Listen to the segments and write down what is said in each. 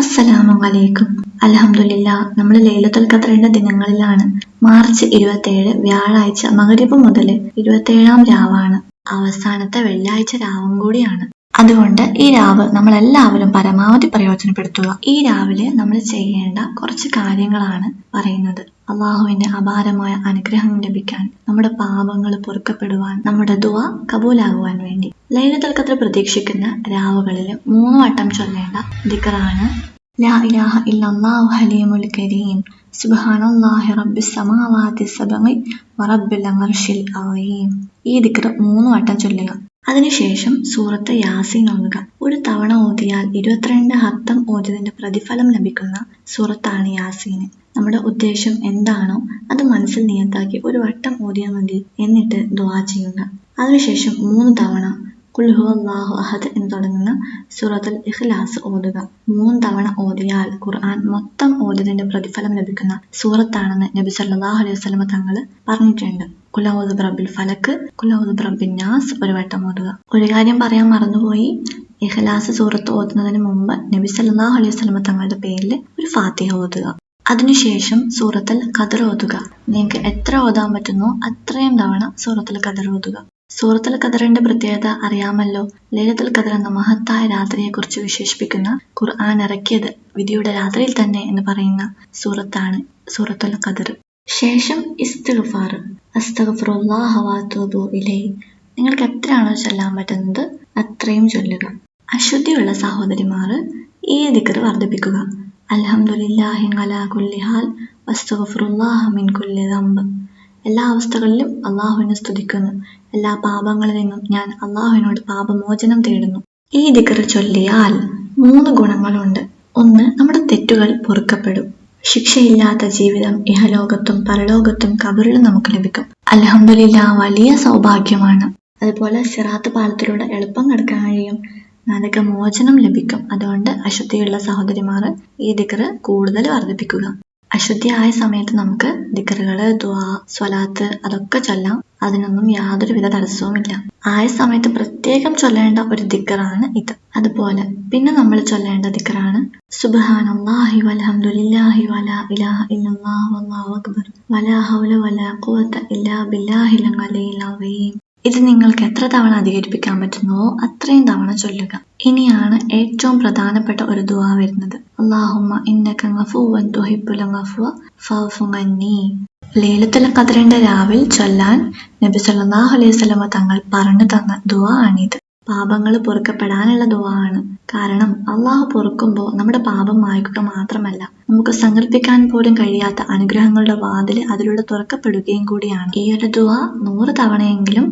അസ്സലാമു അലൈക്കും അൽഹംദുലില്ലാ നമ്മൾ ലൈലത്തുൽ ഖദറിന്റെ ദിനങ്ങളിലാണ്. മാർച്ച് ഇരുപത്തേഴ് വ്യാഴാഴ്ച മഗ്രിബ് മുതൽ ഇരുപത്തേഴാം രാവാണ്. അവസാനത്തെ വെള്ളിയാഴ്ച രാവും കൂടിയാണ്. അതുകൊണ്ട് ഈ രാവ് നമ്മൾ എല്ലാവരും പരമാവധി പ്രയോജനപ്പെടുത്തുക. ഈ രാവിലെ നമ്മൾ ചെയ്യേണ്ട കുറച്ച് കാര്യങ്ങളാണ് പറയുന്നത്. അള്ളാഹുവിന്റെ അപാരമായ അനുഗ്രഹം ലഭിക്കാൻ നമ്മുടെ പാപങ്ങൾ പൊറുക്കപ്പെടുവാൻ നമ്മുടെ ദുവ കബൂലാകുവാൻ വേണ്ടി. ലൈലത്തുൽ പ്രതീക്ഷിക്കുന്ന രാവുകളിൽ മൂന്ന് വട്ടം ചൊല്ലേണ്ട ദിക്റാണ് إلا الله ഇല്ലല്ലാഹു الكريم കരീം. സുബ്ഹാനല്ലാഹി رب സമാവാതി السبع വറബ്ബിൽ العرش العظيم ഈ ദിക്ർ മൂന്ന് വട്ടം ചൊല്ലുക. അതിനുശേഷം സൂറത്ത് യാസീൻ ഓതുക. ഒരു തവണ ഓതിയാൽ ഇരുപത്തിരണ്ട് ഹത്തം ഓതിയതിന്റെ പ്രതിഫലം ലഭിക്കുന്ന സൂറത്താണ് യാസീന്. നമ്മുടെ ഉദ്ദേശം എന്താണോ അത് മനസ്സിൽ നിയത്താക്കി ഒരു വട്ടം ഓതിയാൽ മതി എന്നിട്ട് ദുആ ചെയ്യുക. അതിനുശേഷം മൂന്ന് തവണ ഹുവല്ലാഹു അഹദ് എന്ന് തുടങ്ങുന്ന സൂറത്തുൽ ഇഖ്ലാസ് ഓതുക. മൂന്ന് തവണ ഓതിയാൽ ഖുർആൻ മൊത്തം ഓതിയതിന്റെ പ്രതിഫലം ലഭിക്കുന്ന സൂറത്താണെന്ന് നബി സല്ലാഹു അലൈഹി വസ്ലമ തങ്ങൾ പറഞ്ഞിട്ടുണ്ട്. കുലൗദ് ബ്രബിൽ ഫലക്ക് കുലൗദ് ബ്രബിൻ നാസ് ഒരു വട്ടം ഓതുക. ഒരു കാര്യം പറയാൻ മറന്നുപോയി. ഇഖ്ലാസ് സൂറത്ത് ഓതുന്നതിന് മുമ്പ് നബി സല്ലാഹു അലൈഹി വസ്ലമ തങ്ങളുടെ പേരിൽ ഒരു ഫാത്തിഹ ഓതുക. അതിനുശേഷം സൂറത്തിൽ കതിർ ഓതുക. നിങ്ങൾക്ക് എത്ര ഓതാൻ പറ്റുന്നോ അത്രയും തവണ സൂറത്തിൽ കതിർ ഓതുക. സൂറത്തുൽ ഖദറിന്റെ പ്രത്യേകത അറിയാമല്ലോ. ലൈലത്തുൽ ഖദർ എന്ന മഹത്തായ രാത്രിയെക്കുറിച്ച് വിശേഷിപ്പിക്കുന്ന ഖുർആൻ ഇറക്കിയത് വിധിയുടെ രാത്രിയിൽ തന്നെ എന്ന് പറയുന്ന സൂറത്താണ് സൂറത്തുൽ ഖദർ. ശേഷം ഇസ്തിഗ്ഫാർ. ഇലൈഹി. നിങ്ങൾക്ക് എത്രയാണോ ചൊല്ലാൻ പറ്റുന്നത് അത്രയും ചൊല്ലുക. അശുദ്ധിയുള്ള സഹോദരിമാർ ഈ ദിക്കർ വർദ്ധിപ്പിക്കുക. അൽഹംദുലില്ലാഹി അലാ കുല്ലി ഹാൽ. വസ്തഗ്ഫിറുല്ലാഹ മിൻ കുല്ലി ദംബ്. എല്ലാ അവസ്ഥകളിലും അള്ളാഹുവിനെ സ്തുതിക്കുന്നു. എല്ലാ പാപങ്ങളിൽ നിന്നും ഞാൻ അള്ളാഹുവിനോട് പാപമോചനം തേടുന്നു. ഈ ദിക്ർ ചൊല്ലിയാൽ മൂന്ന് ഗുണങ്ങളുണ്ട്. ഒന്ന് നമ്മുടെ തെറ്റുകൾ പൊറുക്കപ്പെടും. ശിക്ഷയില്ലാത്ത ജീവിതം ഇഹലോകത്തും പരലോകത്തും കബറിലും നമുക്ക് ലഭിക്കും. അൽഹംദുലില്ലാ വലിയ സൗഭാഗ്യമാണ്. അതുപോലെ സിറാത്ത് പാലത്തിലൂടെ എളുപ്പം കടക്കാൻ കഴിയും. മോചനം ലഭിക്കും. അതുകൊണ്ട് അശുദ്ധിയുള്ള സഹോദരിമാർ ഈ ദിക്ർ കൂടുതൽ വർദ്ധിപ്പിക്കുക. അശുദ്ധിയായ സമയത്ത് നമുക്ക് ദിക്കറുകൾ ദ്വാ സ്വലാത്ത് അതൊക്കെ ചൊല്ലാം. അതിനൊന്നും യാതൊരു യാതൊരുവിധ തടസ്സവുമില്ല. ആയ സമയത്ത് പ്രത്യേകം ചൊല്ലേണ്ട ഒരു ദിക്കറാണ് ഇത്. അതുപോലെ പിന്നെ നമ്മൾ ചൊല്ലേണ്ട ദിക്കറാണ് സുബ്ഹാനല്ലാഹി വൽഹംദുലില്ലാഹി വലാ ഇലാഹ വല്ലാഹു അക്ബർ. വലാ വലാ ഖുവത ഇല്ലാ ഇത് നിങ്ങൾക്ക് എത്ര തവണ അധികരിപ്പിക്കാൻ പറ്റുന്നുവോ അത്രയും തവണ ചൊല്ലുക. ഇനിയാണ് ഏറ്റവും പ്രധാനപ്പെട്ട ഒരു ദുആ വരുന്നത്. അല്ലാഹുമ്മ ഇന്നക രാവിൽ ചൊല്ലാൻ നബി സല്ലല്ലാഹു അലൈഹി വസല്ലമ തങ്ങൾ പറഞ്ഞു തന്ന ദുആ ആണിത്. പാപങ്ങൾ പൊറുക്കപ്പെടാനുള്ള ദുവാ ആണ്. കാരണം അള്ളാഹു പൊറുക്കുമ്പോൾ നമ്മുടെ പാപം മായ്ക്കുക മാത്രമല്ല നമുക്ക് സങ്കല്പിക്കാൻ പോലും കഴിയാത്ത അനുഗ്രഹങ്ങളുടെ വാതിൽ അതിലൂടെ തുറക്കപ്പെടുകയും കൂടിയാണ്. ഈ ഒരു ദുആ നൂറ് തവണയെങ്കിലും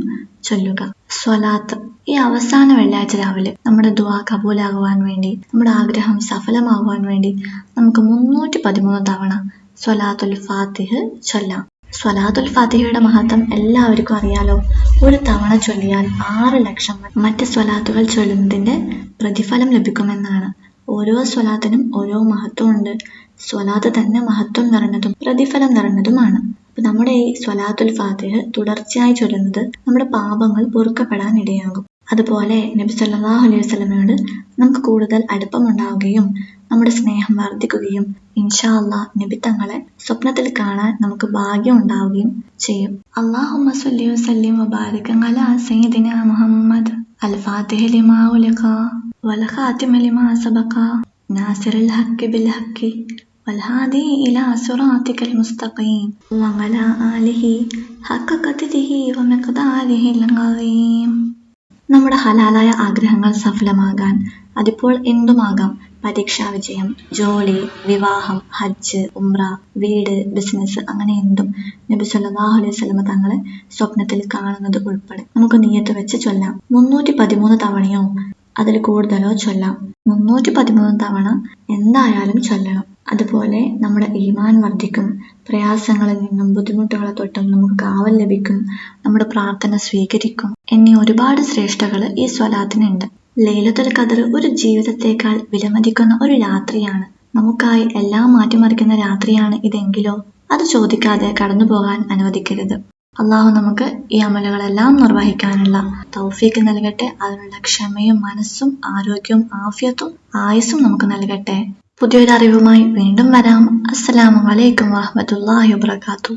ചൊല്ലുക. സ്വലാത്ത്. ഈ അവസാന വെള്ളിയാഴ്ച രാവിലെ നമ്മുടെ ദുവാ കബൂലാകുവാൻ വേണ്ടി നമ്മുടെ ആഗ്രഹം സഫലമാകുവാൻ വേണ്ടി നമുക്ക് മുന്നൂറ്റി പതിമൂന്ന് തവണ സ്വലാത്തുൽ ഫാത്തിഹ് ചൊല്ലാം. സ്വലാത്തുൽ ഫാത്തിഹയുടെ മഹത്വം എല്ലാവർക്കും അറിയാലോ. ഒരു തവണ ചൊല്ലിയാൽ ആറ് ലക്ഷം മറ്റ് സ്വലാത്തുകൾ ചൊല്ലുന്നതിന്റെ പ്രതിഫലം ലഭിക്കുമെന്നാണ് ഓരോ സ്വലാത്തിനും ഓരോ മഹത്വമുണ്ട്. സ്വലാത്ത് തന്നെ മഹത്വം നിറഞ്ഞതും പ്രതിഫലം നിറഞ്ഞതുമാണ്. അപ്പൊ നമ്മുടെ ഈ സ്വലാത്തുൽ ഫാത്തിഹ് തുടർച്ചയായി ചൊല്ലുന്നത് നമ്മുടെ പാപങ്ങൾ പൊറുക്കപ്പെടാൻ ഇടയാകും അതുപോലെ നബി സല്ലല്ലാഹു അലൈഹി വസല്ലമയോട് നമുക്ക് കൂടുതൽ അടുപ്പമുണ്ടാവുകയും നമ്മുടെ സ്നേഹം വർദ്ധിക്കുകയും ഇൻഷാ അള്ളാ നബി തങ്ങളെ സ്വപ്നത്തിൽ കാണാൻ നമുക്ക് ഭാഗ്യം ഉണ്ടാവുകയും ചെയ്യും. അള്ളാഹുമ്മ സ്വല്ലി വസല്ലിം അലാ മുഹമ്മദ് അൽ ഫാത്തിഹ ലിമാ ഉലിഖ. വൽ ഖാതിമ ലിമാ സബഖ നാസിറുൽ ഹഖ് ബിൽ ഹഖ് والهادي إلى صراطك المستقيم وعلى آله حق قدره ومقداره العظيم നമ്മുടെ ഹലാലായ ആഗ്രഹങ്ങൾ സഫലമാകാൻ അതിപ്പോൾ എന്തുമാകാം പരീക്ഷാ വിജയം ജോലി വിവാഹം ഹജ്ജ് ഉംറ വീട് ബിസിനസ് അങ്ങനെ എന്തും നബി സല്ലല്ലാഹു അലൈഹി വസല്ലമ തങ്ങളെ സ്വപ്നത്തിൽ കാണുന്നത് ഉൾപ്പെടെ നമുക്ക് നീയത്ത് വെച്ച് ചൊല്ലാം മുന്നൂറ്റി പതിമൂന്ന് തവണയോ അതിൽ കൂടുതലോ ചൊല്ലാം. മുന്നൂറ്റി പതിമൂന്ന് തവണ എന്തായാലും ചൊല്ലണം. അതുപോലെ നമ്മുടെ ഈമാൻ വർദ്ധിക്കും. പ്രയാസങ്ങളിൽ നിന്നും ബുദ്ധിമുട്ടുകളെ തൊട്ടും നമുക്ക് കാവൽ ലഭിക്കും. നമ്മുടെ പ്രാർത്ഥന സ്വീകരിക്കും. എന്നീ ഒരുപാട് ശ്രേഷ്ഠകൾ ഈ സ്വലാത്തിനുണ്ട്. ലൈലത്തുൽ ഖദർ ഒരു ജീവിതത്തേക്കാൾ വിലമതിക്കുന്ന ഒരു രാത്രിയാണ്. നമുക്കായി എല്ലാം മാറ്റിമറിക്കുന്ന രാത്രിയാണ് ഇതെങ്കിലോ? അത് ചോദിക്കാതെ കടന്നു പോകാൻ അനുവദിക്കരുത്. അള്ളാഹു നമുക്ക് ഈ അമലുകളെല്ലാം നിർവഹിക്കാനുള്ള തൗഫീക്ക് നൽകട്ടെ. അതിനുള്ള ക്ഷമയും മനസ്സും ആരോഗ്യവും ആഫിയത്തും ആയുസ്സും നമുക്ക് നൽകട്ടെ. പുതിയൊരു അറിവുമായി വീണ്ടും വരാം. അസ്സലാമു അലൈക്കും വറഹ്മത്തുള്ളാഹി വബറകാതുഹു.